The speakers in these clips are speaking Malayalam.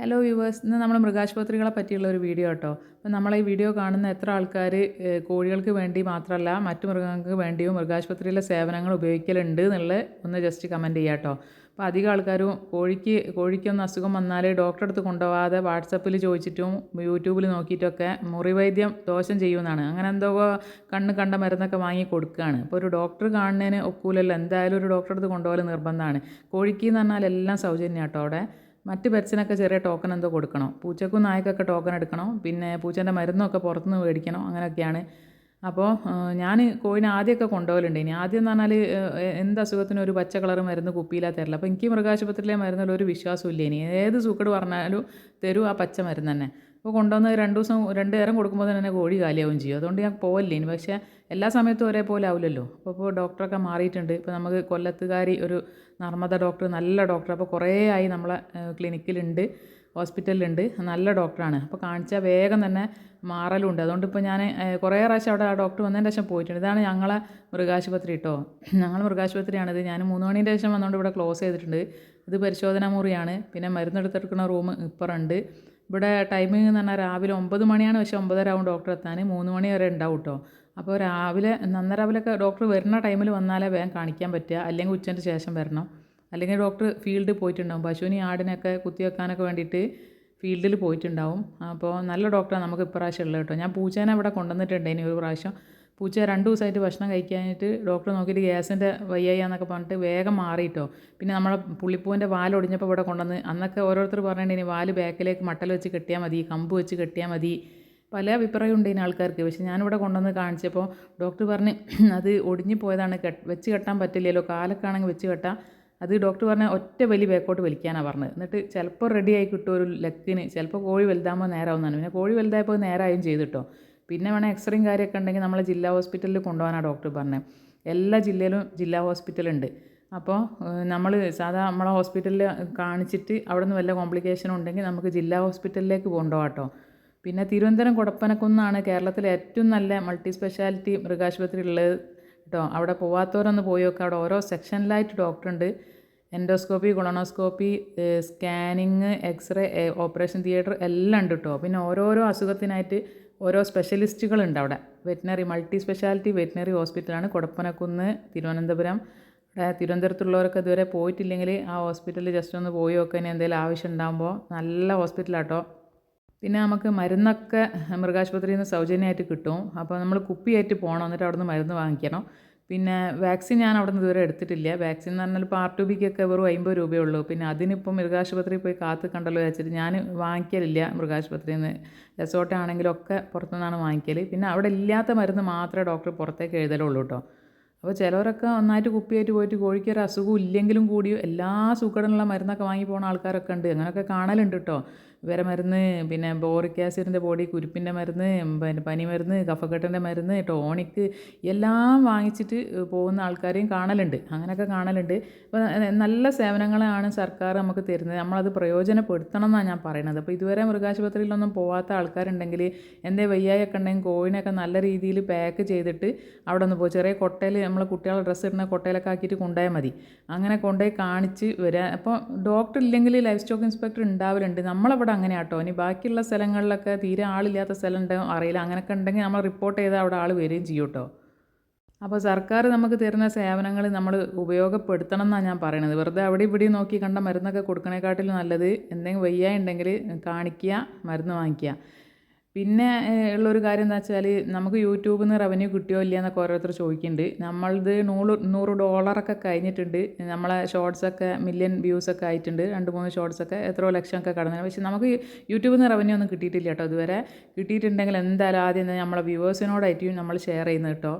ഹലോ വ്യൂവേഴ്സ് ഇന്ന് നമ്മൾ മൃഗാശുപത്രികളെ പറ്റിയുള്ള ഒരു വീഡിയോ കേട്ടോ അപ്പോൾ നമ്മൾ ഈ വീഡിയോ കാണുന്ന എത്ര ആൾക്കാർ കോഴികൾക്ക് വേണ്ടി മാത്രമല്ല മറ്റു മൃഗങ്ങൾക്ക് വേണ്ടിയും മൃഗാശുപത്രിയിലെ സേവനങ്ങൾ ഉപയോഗിക്കലുണ്ട് എന്നുള്ളത് ഒന്ന് ജസ്റ്റ് കമന്റ് ചെയ്യാം കേട്ടോ അപ്പോൾ അധികം ആൾക്കാരും കോഴിക്ക് കോഴിക്കൊന്ന് അസുഖം വന്നാൽ ഡോക്ടറെ അടുത്ത് കൊണ്ടുപോകാതെ വാട്സപ്പിൽ ചോദിച്ചിട്ടും യൂട്യൂബിൽ നോക്കിയിട്ടൊക്കെ മുറിവൈദ്യം ദോഷം ചെയ്യുമെന്നാണ് അങ്ങനെ എന്തോ കണ്ണ് കണ്ട മരുന്നൊക്കെ വാങ്ങി കൊടുക്കുകയാണ് അപ്പോൾ ഒരു ഡോക്ടർ കാണുന്നതിന് ഒക്കൂലല്ലോ എന്തായാലും ഒരു ഡോക്ടറെ അടുത്ത് കൊണ്ടുപോകൽ നിർബന്ധമാണ്. കോഴിക്ക് എന്ന് പറഞ്ഞാൽ എല്ലാം സൗജന്യം കേട്ടോ അവിടെ. മറ്റ് പെറ്റ്സിനൊക്കെ ചെറിയ ടോക്കൺ എന്തോ കൊടുക്കണം? പൂച്ചക്കും നായ്ക്കൊക്കെ ടോക്കൺ എടുക്കണം? പിന്നെ പൂച്ചേന്റെ മരുന്നൊക്കെ പുറത്തുനിന്ന് മേടിക്കണം? അങ്ങനെയൊക്കെയാണ് അപ്പോൾ ഞാൻ കോഴിനെ ആദ്യമൊക്കെ കൊണ്ടുപോകലുണ്ട്. ഇനി ആദ്യം എന്ന് പറഞ്ഞാൽ എന്ത് അസുഖത്തിനും ഒരു പച്ച കളർ മരുന്ന് കുപ്പിയിലാണ് തരില്ല. അപ്പോൾ എനിക്ക് മൃഗാശുപത്രിയിലെ മരുന്നിൽ ഒരു വിശ്വാസമില്ല ഇനി. ഏത് സൂക്കട് പറഞ്ഞാലും തരും ആ പച്ച മരുന്ന് തന്നെ. അപ്പോൾ കൊണ്ടുവന്ന് രണ്ട് ദിവസം രണ്ട് നേരം കൊടുക്കുമ്പോൾ തന്നെ കോഴി കാലിയാവും ചെയ്യും. അതുകൊണ്ട് ഞാൻ പോവല്ലേ ഇനി. പക്ഷേ എല്ലാ സമയത്തും ഒരേപോലെ ആവില്ലല്ലോ അപ്പോൾ ഇപ്പോൾ ഡോക്ടറൊക്കെ മാറിയിട്ടുണ്ട്. ഇപ്പോൾ നമുക്ക് കൊല്ലത്തുകാരി ഒരു നർമ്മദ ഡോക്ടർ നല്ല ഡോക്ടർ. അപ്പോൾ കുറേ ആയി നമ്മളെ ക്ലിനിക്കിലുണ്ട്. ഹോസ്പിറ്റലിലുണ്ട്. നല്ല ഡോക്ടറാണ്. അപ്പോൾ കാണിച്ചാൽ വേഗം തന്നെ മാറലുണ്ട്. അതുകൊണ്ട് ഇപ്പോൾ ഞാൻ കുറേ പ്രാവശ്യം അവിടെ ആ ഡോക്ടർ വന്നതിന് ശേഷം പോയിട്ടുണ്ട്. ഇതാണ് ഞങ്ങളെ മൃഗാശുപത്രി കേട്ടോ ഞങ്ങൾ മൃഗാശുപത്രിയാണിത്. ഞാൻ മൂന്ന് മണീന്റെ ശേഷം വന്നുകൊണ്ട് ഇവിടെ ക്ലോസ് ചെയ്തിട്ടുണ്ട്. ഇത് പരിശോധന മുറിയാണ്. പിന്നെ മരുന്നെടുത്തെടുക്കുന്ന റൂം ഇപ്പറുണ്ട്. ഇവിടെ ടൈമിംഗ് എന്ന് പറഞ്ഞാൽ രാവിലെ ഒമ്പത് മണിയാണ്. പക്ഷേ ഒമ്പതര ആവും ഡോക്ടർ എത്താൻ മൂന്ന് മണി വരെ ഉണ്ടാവും കേട്ടോ അപ്പോൾ രാവിലെ നന്നരാവിലൊക്കെ ഡോക്ടർ വരുന്ന ടൈമിൽ വന്നാലേ വേഗം കാണിക്കാൻ പറ്റുക. അല്ലെങ്കിൽ ഉച്ചന്റെ ശേഷം വരണം. അല്ലെങ്കിൽ ഡോക്ടർ ഫീൽഡിൽ പോയിട്ടുണ്ടാവും. പശുവിനെ ആടിനൊക്കെ കുത്തിവെക്കാനൊക്കെ വേണ്ടിയിട്ട് ഫീൽഡിൽ പോയിട്ടുണ്ടാവും. അപ്പോൾ നല്ല ഡോക്ടറാണ് നമുക്ക് ഇപ്രാവശ്യം ഉള്ളത് കേട്ടോ. ഞാൻ പൂച്ചേനെ ഇവിടെ കൊണ്ടുവന്നിട്ടുണ്ട് ഇനി ഒരു പ്രാവശ്യം. പൂച്ച രണ്ട് ദിവസമായിട്ട് ഭക്ഷണം കഴിക്കാനായിട്ട് ഡോക്ടർ നോക്കിയിട്ട് ഗ്യാസിന്റെ വയ്യാന്നൊക്കെ പറഞ്ഞിട്ട് വേഗം മാറിയിട്ടോ പിന്നെ നമ്മളെ പുള്ളിപ്പൂവിന്റെ വാലൊടിഞ്ഞപ്പോൾ ഇവിടെ കൊണ്ടുവന്ന് അന്നൊക്കെ ഓരോരുത്തർ പറഞ്ഞിട്ടുണ്ടെങ്കിൽ വാൽ ബാക്കിലേക്ക് മട്ടൽ വെച്ച് കെട്ടിയാൽ മതി കമ്പ് വെച്ച് കെട്ടിയാൽ മതി. പല അഭിപ്രായം ഉണ്ട് ഇതിന് ആൾക്കാർക്ക്. പക്ഷേ ഞാനിവിടെ കൊണ്ടുവന്ന് കാണിച്ചപ്പോൾ ഡോക്ടർ പറഞ്ഞ് അത് ഒടിഞ്ഞു പോയതാണ് വെച്ച് കെട്ടാൻ പറ്റില്ലല്ലോ കാലൊക്കെ ആണെങ്കിൽ വെച്ച് കെട്ടാം. അത് ഡോക്ടർ പറഞ്ഞ ഒറ്റ വലി ബാക്കോട്ട് വലിക്കാനാണ് പറഞ്ഞത്. എന്നിട്ട് ചിലപ്പോൾ റെഡി ആയി കിട്ടും ഒരു ലെക്കിന് ചിലപ്പോൾ കോഴി വലുതാകുമ്പോൾ നേരാവുന്നതാണ്. പിന്നെ കോഴി വലുതായപ്പോൾ നേരായും ചെയ്തിട്ടോ പിന്നെ വേണേൽ എക്സ്റേയും കാര്യമൊക്കെ ഉണ്ടെങ്കിൽ നമ്മളെ ജില്ലാ ഹോസ്പിറ്റലിൽ കൊണ്ടുപോകാനാണ് ഡോക്ടർ പറഞ്ഞത് എല്ലാ ജില്ലയിലും ജില്ലാ ഹോസ്പിറ്റൽ ഉണ്ട്. അപ്പോൾ നമ്മൾ സാധാ നമ്മളെ ഹോസ്പിറ്റലിൽ കാണിച്ചിട്ട് അവിടെ നിന്ന് വല്ല കോംപ്ലിക്കേഷൻ ഉണ്ടെങ്കിൽ നമുക്ക് ജില്ലാ ഹോസ്പിറ്റലിലേക്ക് കൊണ്ടുപോകാം പിന്നെ തിരുവനന്തപുരം കുടപ്പനക്കുന്നാണ് കേരളത്തിലെ ഏറ്റവും നല്ല മൾട്ടി സ്പെഷ്യാലിറ്റി മൃഗാശുപത്രി ഉള്ളത് കേട്ടോ അവിടെ പോവാത്തവരൊന്ന് പോയി നോക്കുക അവിടെ ഓരോ സെക്ഷനിലായിട്ട് ഡോക്ടറുണ്ട് endoscopy colonoscopy scanning x ray operation theatre എല്ലാം ഉണ്ട് കേട്ടോ പിന്നെ ഓരോരോ അസുഖത്തിനായിട്ട് ഓരോ സ്പെഷ്യലിസ്റ്റുകളുണ്ട് അവിടെ. വെറ്റിനറി മൾട്ടി സ്പെഷ്യാലിറ്റി വെറ്റിനറി ഹോസ്പിറ്റലാണ് കൊടപ്പനക്കുന്ന് തിരുവനന്തപുരം. അവിടെ തിരുവനന്തപുരത്തുള്ളവരൊക്കെ ഇതുവരെ പോയിട്ടില്ലെങ്കിൽ ആ ഹോസ്പിറ്റലിൽ ജസ്റ്റ് ഒന്ന് പോയി നോക്കാൻ എന്തെങ്കിലും ആവശ്യം ഉണ്ടാകുമ്പോൾ നല്ല ഹോസ്പിറ്റലാട്ടോ പിന്നെ നമുക്ക് മരുന്നൊക്കെ മൃഗാശുപത്രിയിൽ നിന്ന് സൗജന്യമായിട്ട് കിട്ടും. അപ്പോൾ നമ്മൾ കുപ്പിയായിട്ട് പോകണം. എന്നിട്ട് അവിടെ നിന്ന് മരുന്ന് വാങ്ങിക്കണം. പിന്നെ വാക്സിൻ ഞാൻ അവിടെ നിന്ന് ഇതുവരെ എടുത്തിട്ടില്ല. വാക്സിൻ എന്ന് പറഞ്ഞാൽ പാർട്ട് ടു ബിക്കൊക്കെ വെറും അമ്പത് രൂപയേ ഉള്ളൂ. പിന്നെ അതിനിപ്പം മൃഗാശുപത്രിയിൽ പോയി കാത്ത് കണ്ടല്ലോ വെച്ചിട്ട് ഞാൻ വാങ്ങിക്കലില്ല മൃഗാശുപത്രിയിൽ നിന്ന്. റിസോർട്ടാണെങ്കിലും ഒക്കെ പുറത്തുനിന്നാണ് വാങ്ങിക്കൽ പിന്നെ അവിടെ ഇല്ലാത്ത മരുന്ന് മാത്രമേ ഡോക്ടർ പുറത്തേക്ക് എഴുതലുള്ളൂ കേട്ടോ അപ്പോൾ ചിലവരൊക്കെ ഒന്നായിട്ട് കുപ്പിയായിട്ട് പോയിട്ട് കോഴിക്ക് ഒരു അസുഖം ഇല്ലെങ്കിലും കൂടി എല്ലാ സുഖടനുള്ള മരുന്നൊക്കെ വാങ്ങി പോകുന്ന ആൾക്കാരൊക്കെ ഉണ്ട്. അങ്ങനെയൊക്കെ കാണലുണ്ട് കേട്ടോ വിര മരുന്ന് പിന്നെ ബോറിക് ആസിഡിന്റെ ബോഡി കുരുപ്പിന്റെ മരുന്ന് പിന്നെ പനി മരുന്ന് കഫക്കെട്ടിന്റെ മരുന്ന് ടോണിക്ക് എല്ലാം വാങ്ങിച്ചിട്ട് പോകുന്ന ആൾക്കാരെയും കാണലുണ്ട്. അങ്ങനെയൊക്കെ കാണലുണ്ട്. അപ്പോൾ നല്ല സേവനങ്ങളാണ് സർക്കാർ നമുക്ക് തരുന്നത്. നമ്മളത് പ്രയോജനപ്പെടുത്തണം എന്നാണ് ഞാൻ പറയുന്നത്. അപ്പോൾ ഇതുവരെ മൃഗാശുപത്രിയിലൊന്നും പോകാത്ത ആൾക്കാരുണ്ടെങ്കിൽ എന്റെ വയ്യായൊക്കെ ഉണ്ടെങ്കിൽ കോഴിനൊക്കെ നല്ല രീതിയിൽ പാക്ക് ചെയ്തിട്ട് അവിടെ ഒന്ന് പോകും ചെറിയ കൊട്ടയിൽ നമ്മൾ കുട്ടികളെ ഡ്രസ്സ് ഇടുന്ന കൊട്ടയിലൊക്കെ ആക്കിയിട്ട് കൊണ്ടുപോയാൽ മതി. അങ്ങനെ കൊണ്ടുപോയി കാണിച്ച് വരിക അപ്പോൾ ഡോക്ടർ ഇല്ലെങ്കിൽ ലൈഫ് സ്റ്റോക്ക് ഇൻസ്പെക്ടർ ഉണ്ടാവലുണ്ട്. നമ്മളവിടെ അങ്ങനെ ആട്ടോ ഇനി ബാക്കിയുള്ള സ്ഥലങ്ങളിലൊക്കെ തീരെ ആളില്ലാത്ത സ്ഥലം ഉണ്ടോ അറിയില്ല. അങ്ങനെയൊക്കെ ഉണ്ടെങ്കിൽ നമ്മൾ റിപ്പോർട്ട് ചെയ്താൽ അവിടെ ആൾ വരികയും ചെയ്യും കേട്ടോ. അപ്പോൾ സർക്കാർ നമുക്ക് തരുന്ന സേവനങ്ങൾ നമ്മൾ ഉപയോഗപ്പെടുത്തണം എന്നാണ് ഞാൻ പറയുന്നത് വെറുതെ അവിടെ ഇവിടെ നോക്കി കണ്ട മരുന്നൊക്കെ കൊടുക്കണേക്കാട്ടിലും നല്ലത് എന്തെങ്കിലും വയ്യ ഉണ്ടെങ്കിൽ കാണിക്കുക മരുന്ന് വാങ്ങിക്കുക. പിന്നെ ഉള്ളൊരു കാര്യം എന്താ വെച്ചാൽ നമുക്ക് യൂട്യൂബിൽ നിന്ന് റവന്യൂ കിട്ടിയോ ഇല്ല എന്നൊക്കെ ഓരോരുത്തർ ചോദിക്കുന്നുണ്ട് നമ്മളത് നൂറ് നൂറ് ഡോളറൊക്കെ കഴിഞ്ഞിട്ടുണ്ട്. നമ്മളെ ഷോർട്സൊക്കെ മില്യൺ വ്യൂസൊക്കെ ആയിട്ടുണ്ട്. രണ്ട് മൂന്ന് ഷോർട്സൊക്കെ എത്രയോ ലക്ഷമൊക്കെ കടന്നു. പക്ഷേ നമുക്ക് യൂട്യൂബിൽ നിന്ന് റവന്യൂ ഒന്നും കിട്ടിയിട്ടില്ല കേട്ടോ ഇതുവരെ. കിട്ടിയിട്ടുണ്ടെങ്കിൽ എന്തായാലും ആദ്യം തന്നെ നമ്മളെ വ്യൂവേഴ്സിനോടായിട്ടും നമ്മൾ ഷെയർ ചെയ്യുന്നത് കേട്ടോ.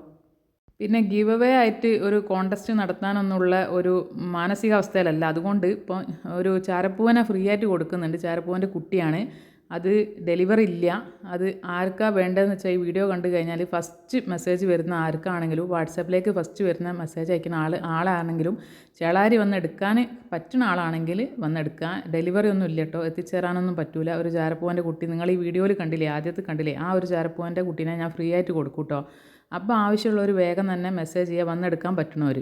പിന്നെ ഗീവ് അവേ ആയിട്ട് ഒരു കോണ്ടസ്റ്റ് നടത്താനൊന്നുള്ള ഒരു മാനസികാവസ്ഥയിലല്ല. അതുകൊണ്ട് ഇപ്പോൾ ഒരു ചാരപ്പൂവനെ ഫ്രീ ആയിട്ട് കൊടുക്കുന്നുണ്ട്. ചാരപ്പൂവന്റെ കുട്ടിയാണ്. അത് ഡെലിവറി ഇല്ല. അത് ആർക്കാണ് വേണ്ടതെന്ന് വെച്ചാൽ ഈ വീഡിയോ കണ്ടു കഴിഞ്ഞാൽ ഫസ്റ്റ് മെസ്സേജ് വരുന്ന ആർക്കാണെങ്കിലും വാട്സാപ്പിലേക്ക് ഫസ്റ്റ് വരുന്ന മെസ്സേജ് അയക്കുന്ന ആൾ ആളാണെങ്കിലും ചേളാരി വന്ന് എടുക്കാൻ പറ്റുന്ന ആളാണെങ്കിൽ വന്നെടുക്കുക ഡെലിവറി ഒന്നും ഇല്ല കേട്ടോ എത്തിച്ചേരാനൊന്നും പറ്റൂല. ഒരു ചാരപ്പൂവന്റെ കുട്ടി നിങ്ങൾ ഈ വീഡിയോയിൽ കണ്ടില്ലേ ആദ്യത്തെ കണ്ടില്ലേ ആ ഒരു ചാരപ്പൂവന്റെ കുട്ടീനെ ഞാൻ ഫ്രീ ആയിട്ട് കൊടുക്കൂട്ടോ. കേട്ടോ അപ്പോൾ ആവശ്യമുള്ളവർ വേഗം തന്നെ മെസ്സേജ് ചെയ്യുക വന്നെടുക്കാൻ പറ്റണവർ